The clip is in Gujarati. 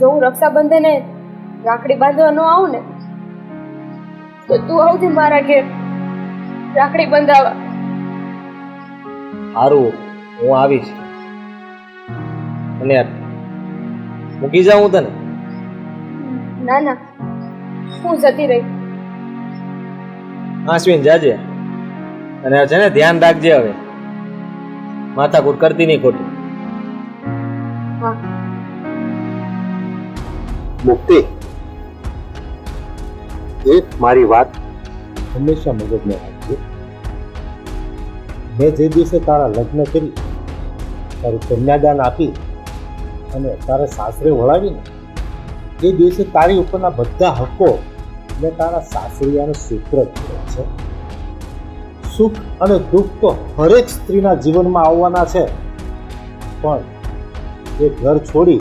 જો હું રક્ષાબંધને રાખડી બાંધવા ન આવું ને તો તું આવજે મારા ઘેર રાખડી બંધાવા સારું હું આવીશ. અને મૂકી જાઉં તને? ના ના હું જતી રહી. આશ્વિન જાજે. અને છે ને ધ્યાન રાખજે હવે. માથાકૂટ કરતી નહીં ખોટી. હા. મુક્તિ. એક મારી વાત હંમેશા મગજમાં રાખજો. મેં જે દિવસે તારા લગ્ન કરી, તારું કન્યાદાન આપી અને તારા સાસરે વળાવીને, એ દિવસે તારી ઉપરના બધા હકો મેં તારા સાસરિયાને સૂત્ર કર્યા છે. સુખ અને દુઃખ તો હરેક સ્ત્રીના જીવનમાં આવવાના છે. પણ એ ઘર છોડી